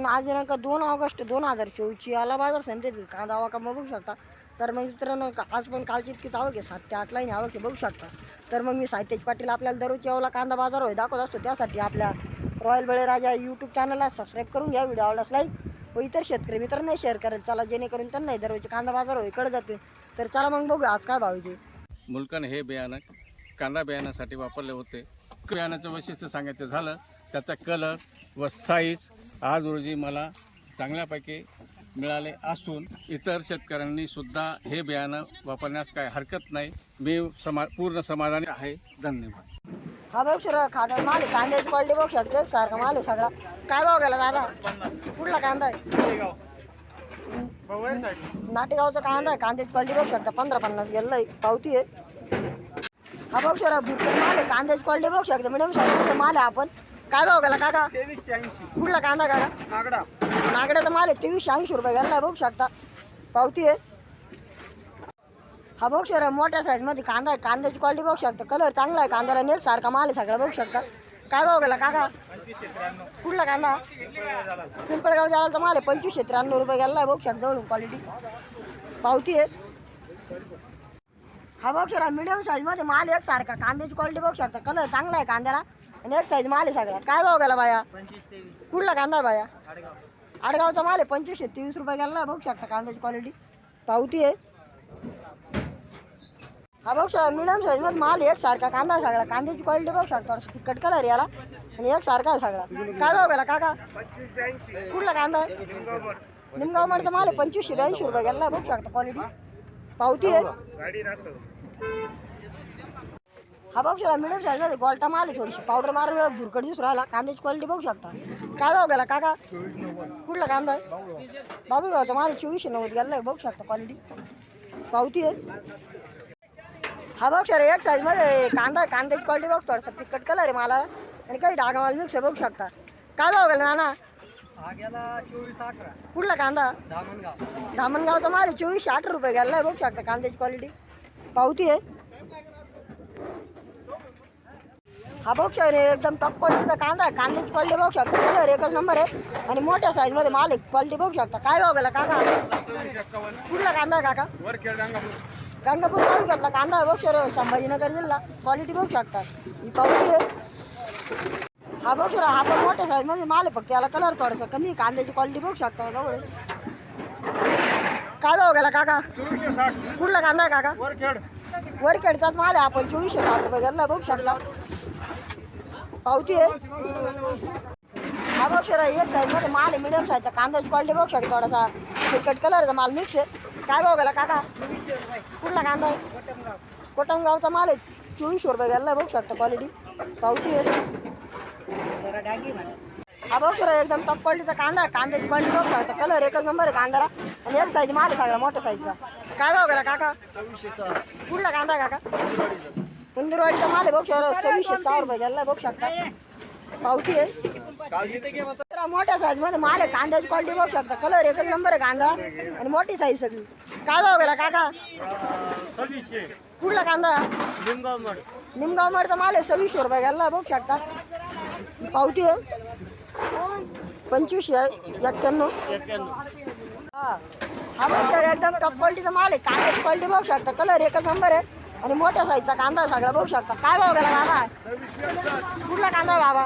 मित्रांनो आज दिनांक दोन ऑगस्ट दोन हजार चोवीसची. याला बाजार समितीतील कांदा आवाका बघू शकता. तर मग मित्रांनो का- आज पण कालची इतकीच आवक आहे. सात ते आठ लाईन आवक आहे बघू शकता. तर मग मी साहित्याची पाटील आपल्याला दररोज यावला कांदा बाजार होय दाखवत असतो. त्यासाठी आपल्या रॉयल बळीराजा यूट्यूब चॅनलला सबस्क्राईब करून घ्या. व्हिडिओ आवडल्यास लाईक व इतर शेतकरी मित्रांनाही शेअर करेल चला जेणेकरून त्यांनाही दररोज कांदा बाजार होय कळत जाते. तर चला मग बघू आज काय भावीचे मुलकन हे बियाणं कांदा बियाणासाठी वापरले होते. बियाणाचं वैशिष्ट्य सांगायचं झालं त्याचा कलर व साईज आज रोजी मला चांगल्यापैकी मिळाले असून इतर शेतकऱ्यांनी सुद्धा हे बियाणं वापरण्यास काय हरकत नाही. मी समा पूर्ण समाधानी आहे. धन्यवाद. हा बघ सर खादा माल आहे. कांद्याची क्वालिटी बघू शकते. सारखा माल आहे सगळा. काय भाव गेला दादा? कुठला कांदा आहे? नाटेगावचा कांदा आहे. कांद्याची क्वालिटी बघू शकता. पंधरा पन्नास गेलेला आहे. पावती आहे. हा बघ सर माल आहे. कांद्याची क्वालिटी बघू शकता. मिडियम साईजचा माल आहे आपण. काय भाव गेला काका? तेवीसशे ऐंशी. कुठला कांदा काका? नागडा. नागड्याचा माल आहे तेवीसशे ऐंशी रुपये गेला आहे बघू शकता. पावती आहे. हा बघू सर मोठ्या साईजमध्ये कांदा आहे. कांद्याची क्वालिटी बघू शकता. कलर चांगला आहे कांद्याला नेट सारखा माल आहे सगळा बघू शकता. काय भाव गेला काका? कुठला कांदा? पिंपळगाव जायचा माल आहे पंचवीसशे त्र्याण्णव रुपये गेला बघू शकता जवळून क्वालिटी पावती आहे. हा बघू शकता मिडियम साईजमध्ये माल एक सारखा. कांद्याची क्वालिटी बघू शकता. कलर चांगला आहे कांद्याला. आणि एक साईज माल आहे सगळा. काय भाव गेला बाया? कुठला कांदा आहे बाया? आडगाव. आडगावचा माल आहे पंचवीसशे तेवीस रुपये गेला बघू शकता कांद्याची क्वालिटी पावती आहे. हा बघू शकता मिडियम साईजमध्ये माल एक सारखा कांदा आहे सगळा. कांद्याची क्वालिटी बघू शकता फिकट कलर याला. आणि एक सारखा आहे सगळा. काय भाव गेला काका? कुठला कांदा आहे? निमगावमध्ये माल आहे पंचवीसशे ब्याऐंशी रुपये गेला बघू शकता क्वालिटी पावती आहे. हा बघू शकता मिडियम साईजमध्ये गोल्टा माल थोडीशी. पावडर मारून भुरकट दिसून राहिला. कांद्याची क्वालिटी बघू शकता. काय भाव गेला काका? कुठला कांदा आहे? बाबूगावचा माल आहे चोवीसशे नव्वद गेला आहे. बघू शकता क्वालिटी पावती आहे. हा बघ सर एक साईजमध्ये कांदा कांद्याची क्वालिटी बघ थोडासा पिकट कलर आहे मला आणि काही डागा माल मिक्स बघू शकता. काय भाव गेला नाना? अठरा कुठला कांदा? धामणगाव. धामणगावचा माल आहे चोवीसशे आठ रुपये गेला आहे. बघू शकता कांद्याची क्वालिटी पावती आहे. हा बघू शकता एकदम टॉप क्वालिटीचा कांदा आहे. कांद्याची क्वालिटी बघू शकता. कलर एकच नंबर आहे. आणि मोठ्या साईजमध्ये माल आहे क्वालिटी बघू शकता. काय भाव गेला काका? कुठला कांदा आहे काका? गंगापूर. तालुक्यातला कांदा आहे बघ सर संभाजीनगर जिल्हा. क्वालिटी बघू शकता. ही पावती आहे. हा बघ सर हा पण मोठ्या साईजमध्ये माल आहे. फक्त याला कलर थोडासा कमी. कांद्याची क्वालिटी बघू शकता जवळ. काय भाव गेला काका? कुठला कांदा आहे काका? वर खेळ. वर खेळतात माल आहे. आपण चोवीसशे साठ रुपये गेला बघू शकता. पावती आहे. हा बघ एक साईजमध्ये माल आहे मिडियम साईजचा कांद्याची क्वालिटी बघू शकता थोडासा. फिकट कलरचा माल मिक्स आहे. काय भाव गेला काका? कुठला कांदा आहे? कोटमगावचा माल आहे. चोवीसशे रुपये गेला बघू शकता क्वालिटी पावती आहे. हा बघ सर एकदम टॉप क्वालिटीचा कांदा आहे. कांद्याची क्वालिटी बघू शकता. कलर एकच नंबर आहे कांद्याला. आणि एक साईज माल आहे सगळा मोठ्या साईजचा काय भाव गेला काका? कुठला कांदा आहे काका? कुंदरवाडीचा माल आहे बघू शकता सव्वीसशे सहा रुपये गेला बघू शकता. पावती आहे. तर मोठ्या साईजमध्ये माल आहे कांद्याची क्वालिटी बघू शकता. कलर एकच नंबर आहे कांदा आणि मोठी साईज सगळी. काय भाव गेला काका? कुठला कांदा? निमगाव मडचा माल आहे सव्वीसशे रुपये गेला बघू शकता. पावती आहे. पंचवीसशे एक्क्याण्णव. हा. हा बघ एकदम टॉप क्वालिटीचा माल आहे. कांद्याची क्वालिटी बघू शकता. कलर एकच नंबर आहे. आणि मोठ्या साईजचा कांदा सगळा बघू शकता. काय भाव गेला बाबा कुठला कांदा आहे बाबा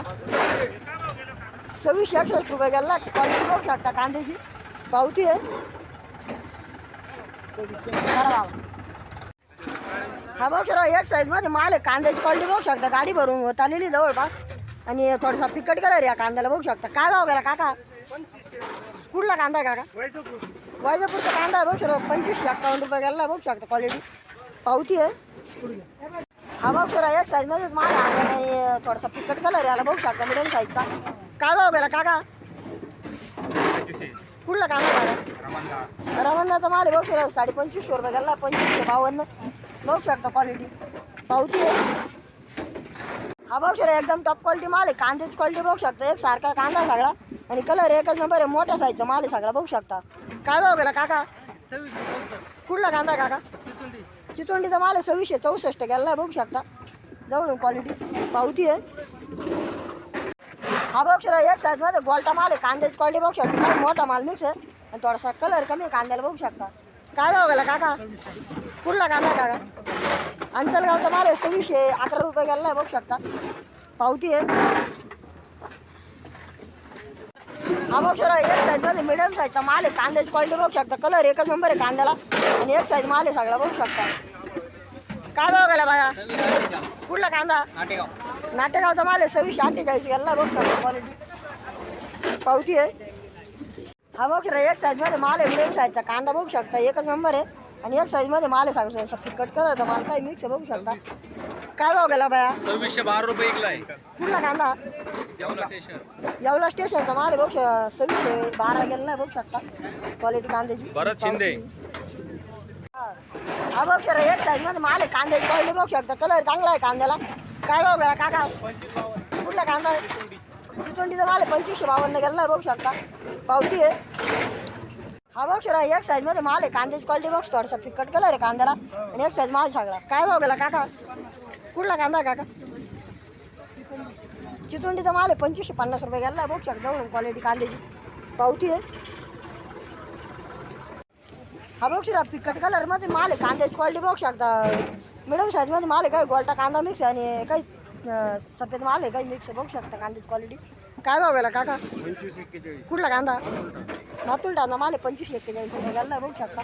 सव्वीसशे अडसष्ट रुपये गेला. क्वालिटी बघू शकता कांद्याची. पावती आहे. बाबा. हा बघ सर एक साईजमध्ये माल आहे. कांद्याची क्वालिटी बघू शकता. गाडी भरून होत आलेली जवळपास. आणि थोडासा पिकट कलर या कांद्याला बघू शकता. काय भाव गेला काका? कुठला कांदा आहे काका? वैजपूर. वायजापूरचा कांदा आहे बघ सर पंचवीसशे अठ्ठावन्न रुपये गेला बघू शकता क्वालिटी पावती आहे. हा बघ एक साईजमध्ये माल आहे नाही थोडासा फिकट कलर याला बघू शकता मिडियम साईजचा काय भाऊ बेला काका? कुठला कांदा काका रवंदाचा माल आहे बघ सर साडे पंचवीसशे रुपये गेला पंचवीसशे बावन्न. बघू शकता क्वालिटी पावती आहे. हा बघ सर एकदम टॉप क्वालिटी माल आहे. कांद्याची क्वालिटी बघू शकता. एक सारखा कांदा सगळा. आणि कलर एकच नंबर आहे. मोठ्या साईजचा माल आहे सगळा. बघू शकता. काय भाऊ काका? कुठला कांदा काका? चितोंडीचा माल सव्वीसशे चौसष्ट गेला बघू शकता. जवळून क्वालिटी पावती आहे. हा बघ सर एक साईजमध्ये गोल्टा माल आहे. कांद्याची क्वालिटी बघू शकता. मोठा माल मिक्स आहे. आणि थोडासा कलर कमी कांद्याला बघू शकता. काय भाव गेला काका? कुठला कांदा काका अंचलगावचा माल आहे सव्वीसशे अकरा रुपये गेला आहे बघू शकता. पावती आहे. हा बघ सर एक साईजमध्ये मिडियम साईजचा माल आहे. कांद्याची क्वालिटी बघू शकता. कलर एकच नंबर आहे कांद्याला. आणि एक साईज माल आहे सगळा बघू शकता. काय भाव गेला बाया? कुठला कांदा? नाटेगावचा माल आहे सव्वीसशे अठ्ठेचाळीस गेला बघ शकता क्वालिटी पावती आहे. हा बघ रे एक साईजमध्ये माल आहे मिडियम साईजचा कांदा बघू शकता. एकच नंबर आहे. आणि एक साईजमध्ये माल आहे सांगतो असं फिकट कलरचा माल काही मिक्स बघू शकता. काय भाव गेला बाया? सव्वीसशे बारा रुपये कुठला कांदा? येवला स्टेशन माल आहे बघू सव्वीसशे बारा गेला नाही बघू शकता. क्वालिटी कांद्याची. भरत शिंदे. हा. बघ सर एक साईजमध्ये माल कांद्याची क्वालिटी बघू शकता. कलर चांगला आहे कांद्याला. काय भाव गेला काका? कुठला कांदा आहे? चितवंडीचा माल पंचवीसशे बावन्न गेला नाही बघू शकता. पावती आहे. हा बघ सर एक साईजमध्ये माल आहे कांद्याची क्वालिटी बघ थोडासा फिकट कलर आहे कांद्याला. आणि एक साईज माल सगळा. काय भाव गेला काका? कुठला कांदा आहे काका? चितवंडीचा माल आहे पंचवीसशे पन्नास रुपये गेला. बघू शकता जवळून क्वालिटी कांद्याची. पावती आहे. हा बघ शिरा पिकट कलरमध्ये माल आहे कांद्याची क्वालिटी बघू शकता. मिडियम साईजमध्ये माल आहे काही गोल्टा कांदा मिक्स आहे आणि काही सफेद माल आहे काही मिक्स आहे. बघू शकता कांद्याची क्वालिटी काय भाव गेला काका? कुठला कांदा? मातुल टांदा माल आहे पंचवीस एक्केचाळीस रुपये गेला. बघू शकता.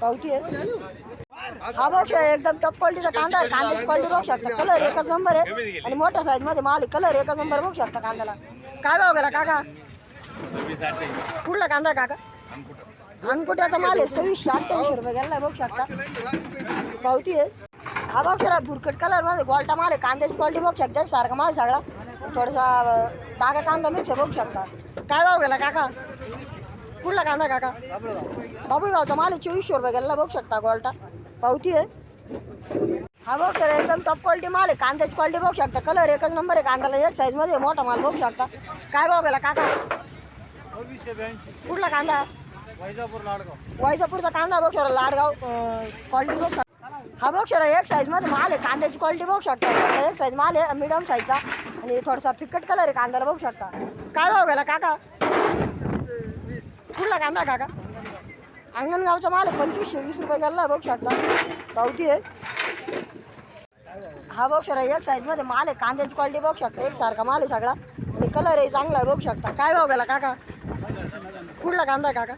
पावती आहे. हा शिरा, एकदम टॉप क्वालिटीचा कांदा आहे कांद्याची क्वालिटी बघू शकता. कलर एकच नंबर आहे. आणि मोठ्या साईज मध्ये माल कलर एकच नंबर बघू शकता कांद्याला. काय भाव गेला काका? कुठला कांदा आहे काका? अनकुट्याचा माल आहे सव्वीसशे अठ्ठ्याऐंशी रुपये गेला बघू शकता. पावती आहे. हा बघ सर भुरकट कलर मध्ये गोल्टा माल आहे कांद्याची क्वालिटी बघू शकता. सारखा माल सगळा. थोडासा अं, डागा कांदा मिक्स बघू शकता. काय भाव गेला काका? कुठला कांदा काका? बाबुलगावचा माल आहे चोवीसशे रुपये गेला बघू शकता गोल्टा. पावती आहे. हा बघ सर एकदम टॉप क्वालिटी माल आहे. कांद्याची क्वालिटी बघू शकता. कलर एकच नंबर आहे. कांद्याला एक साईजमध्ये मोठा माल बघू शकता. काय भाव गेला काका? कुठला कांदा? वैजापूरचा कांदा बघ सर लाडगाव क्वालिटी बघ शकता. हा बघ सर एक साईजमध्ये माल आहे. कांद्याची क्वालिटी बघू शकता. एक साईज माल आहे. मिडियम साईजचा आणि थोडासा फिकट कलर आहे कांद्याला बघू शकता. काय भाव गेला काका? कुठला कांदा काका? अंगणगावचा माल आहे पंचवीसशे वीस रुपये गेला बघू शकता. पावती आहे. हा बघ सर एक साईजमध्ये माल आहे कांद्याची क्वालिटी बघू शकता एकसारखा माल आहे सगळा. आणि कलर आहे चांगला बघू शकता. काय भाव गेला काका? कुठला कांदा आहे काका?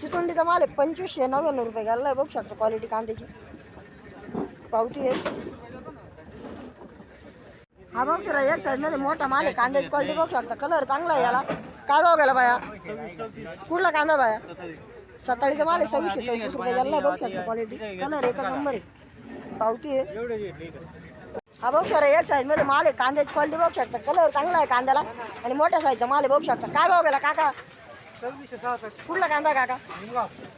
चितोंडीचा माल आहे पंचवीसशे नव्याण्णव रुपये घालला आहे बघू शकतो क्वालिटी कांद्याची. पावती आहे. हा बघ सर एक साईजमध्ये मोठा माल आहे कांद्याची क्वालिटी बघू शकता. कलर चांगला आहे याला. काय भाव गेला बाया? कुठला कांदा बाया? सकाळी तर मला सव्वीसशे चौतीस रुपये घालला बघू शकता क्वालिटी कलर एकच नंबर आहे? पावती आहे. हा बघ सर एक साईजमध्ये माल आहे कांद्याची क्वालिटी बघू शकता. कलर चांगला आहे कांद्याला. आणि मोठ्या साईजचा माल आहे बघू शकता. काय भाव गेला काका? कुठला कांदा काका?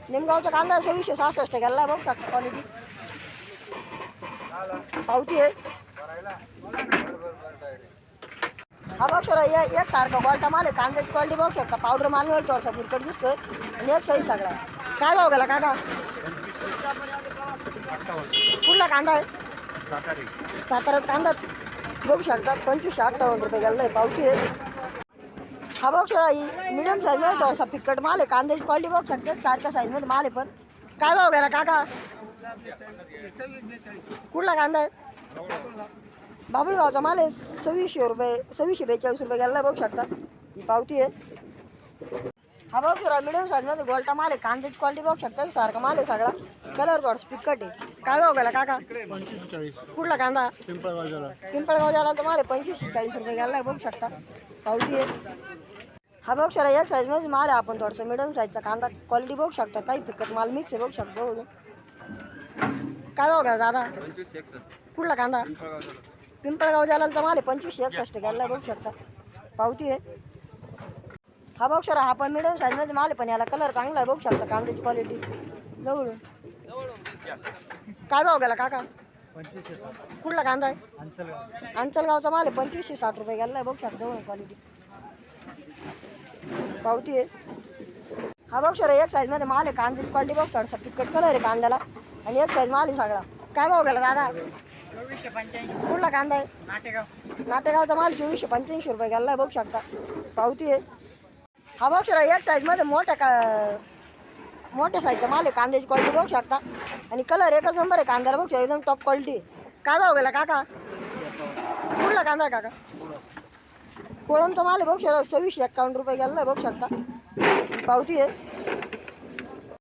निमगावचा कांदा सव्वीसशे सहासष्ट गेला बघू शकता क्वालिटी पावती आहे. हा बघ सर एक सारखं सारखा माल आहे. कांद्याची क्वालिटी बघू शकता. पावडर माल मिळतो थोडासा. फुरकट दिसतोय. आणि एक सही सगळा आहे. काय भाव गेला काका कुठला कांदा आहे? साताऱ्यात कांदा बघू शकता. पंचवीसशे अठ्ठावन्न रुपये गेला आहे पावती आहे. हा बघ सर मिडियम साईजमध्ये असा फिक्कट माल आहे. कांद्याची क्वालिटी बघू शकते. सारख्या साईजमध्ये माल आहे पण. काय भाव गेला काका? कुठला कांदा आहे? बाबुळगावचा माल आहे सव्वीसशे रुपये सव्वीसशे बेचाळीस रुपये गेला बघू शकता. ही पावती आहे. हा बघ तुला मिडियम साईजमध्ये गोल्टा माल आहे कांद्याची क्वालिटी बघू शकता सारखा माल आहे सगळा. कलर थोडा फिक्कट आहे. काय भाव गेला काका? कुठला कांदा? पिंपळगाव झाला तर माल आहे पंचवीस चाळीस रुपये गेला बघू शकता. पावती आहे. हा बघ सर एक साईजमध्ये माल आहे आपण थोडंसं मिडियम साईजचा कांदा क्वालिटी बघू शकता काही फिकट माल मिक्स आहे बघू शकतो काय भाव दादा? कुठला कांदा? पिंपळगाव जायला तर माल आहे पंचवीसशे एकसष्ट गेला बघू शकता. पावती आहे. हा बघ सर हा पण मिडियम साईजमध्ये माल आहे पण याला कलर चांगला आहे बघू शकता कांद्याची क्वालिटी जवळ काय भाव गेला काका? कुठला कांदा आहे? अंचलगावचा माल आहे पंचवीसशे साठ रुपये गेला आहे बघू शकता जवळ क्वालिटी पावती आहे. हा बघ सर एक साईजमध्ये माल आहे कांद्याची क्वालिटी बघ थोडासा तिकट कलर आहे कांद्याला. आणि एक साईज माल आहे सगळा. काय भाव गेला दादा? कुठला कांदा आहे? नाटेगावचा माल चोवीसशे पंच्याऐंशी रुपये गेला बघू शकता. पावती आहे. हा बघ सर एक साईजमध्ये मोठ्या का मोठ्या साईजचा माल आहे कांद्याची क्वालिटी बघू शकता. आणि कलर एकच नंबर आहे कांद्याला बघू एकदम टॉप क्वालिटी काय भाव गेला काका? कुठला कांदा आहे काका? कोळमचा माल आहे बघू सर सव्वीसशे एक्कावन्न रुपये गेला बघू शकता. पावती आहे.